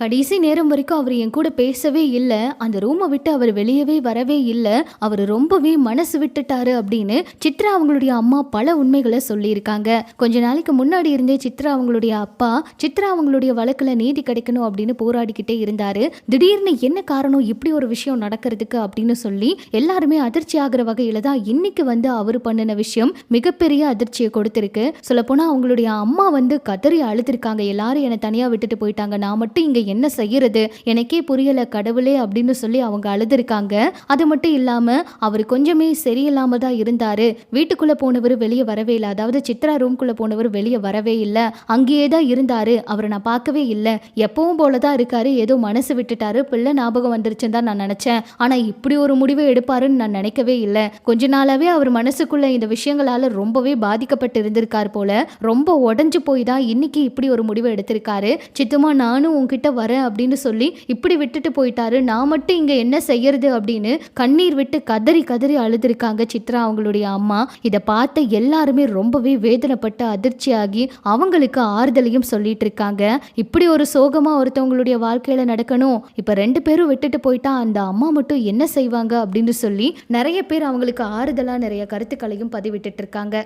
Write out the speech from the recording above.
கடைசி நேரம் வரைக்கும் அவர் என் கூட பேசவே இல்லை. அந்த ரூமை விட்டு அவர் வெளியவே வரவே இல்லை. அவர் ரொம்பவே மனசு விட்டுட்டாரு அப்படின்னு சித்ரா அவங்களுடைய அம்மா பல உண்மைகளை சொல்லியிருக்காங்க. கொஞ்ச நாளைக்கு முன்னாடி இருந்தே சித்ரா அவங்களுடைய அப்பா சித்ரா அவங்களுடைய வழக்கில் நீதி கிடைக்கணும் அப்படின்னு போராடிக்கிட்டே இருந்தாரு. திடீர்னு என்ன காரணம் இப்படி ஒரு விஷயம் நடக்கிறதுக்கு அப்படின்னு சொல்லி எல்லாருமே அதிர்ச்சி ஆகிற வகையில தான் இன்னைக்கு வந்து அவர் பண்ணின விஷயம் மிகப்பெரிய அதிர்ச்சியை கொடுத்திருக்கு. சொல்லப்போனால் அவங்களுடைய அம்மா வந்து கதறி அழுதுருக்காங்க. எல்லாரும் என்னை தனியாக விட்டுட்டு போயிட்டாங்க. நான் மட்டும் இங்கே என்ன செய்யறது? எனக்கே புரியல கடவுளே அப்படின்னு சொல்லி அவங்க அழுதுருக்காங்க. அது மட்டும் இல்லாம அவர் கொஞ்சமே சரியில்லாம தான் இருந்தாரு. வீட்டுக்குள்ள போனவர் வெளியே வரவே இல்லை. அதாவது சித்ரா ரூம்குள்ள போனவர் வெளியே வரவே இல்லை. அங்கேயே தான் இருந்தாரு. அவரை நான் பார்க்கவே இல்லை. எப்பவும் போல தான் இருக்காரு. ஏதோ மனசு விட்டுட்டாரு. பிள்ளை ஞாபகம் வந்துருச்சுன்னு தான் நான் நினைச்சேன். ஆனா இப்படி ஒரு முடிவை எடுப்பாருன்னு நான் நினைக்கவே இல்லை. கொஞ்ச நாளாவே அவர் மனசுக்குள்ள இந்த விஷயங்களால ரொம்பவே பாதிக்கப்பட்டு இருந்திருக்காரு போல. ரொம்ப உடஞ்சு போய் தான் இன்னைக்கு இப்படி ஒரு முடிவை எடுத்திருக்காரு. சித்தமா நானும் உங்ககிட்ட வரேன் அப்படின்னு சொல்லி இப்படி விட்டுட்டு போயிட்டாரு. நான் மட்டும் இங்க என்ன செய்யறது அப்படின்னு கண்ணீர் விட்டு கதறி கதறி அழுதுருக்காங்க சித்ரா அவங்களுடைய அம்மா. இதை பார்த்த எல்லாருமே ரொம்பவே வேதனைப்பட்டு அதிர்ச்சியாகி அவங்களுக்கு ஆறுதலையும் சொல்லிட்டு இருக்காங்க இப்படி ஒரு சோகமா ஒருத்தவங்களுடைய வாழ்க்கையில நடக்கணும். இப்ப ரெண்டு பேரும் விட்டுட்டு போயிட்டா அந்த அம்மா மட்டும் என்ன செய்வாங்க அப்படின்னு சொல்லி நிறைய பேர் அவங்களுக்கு ஆறுதலா நிறைய கருத்துக்களையும் பதிவிட்டு இருக்காங்க.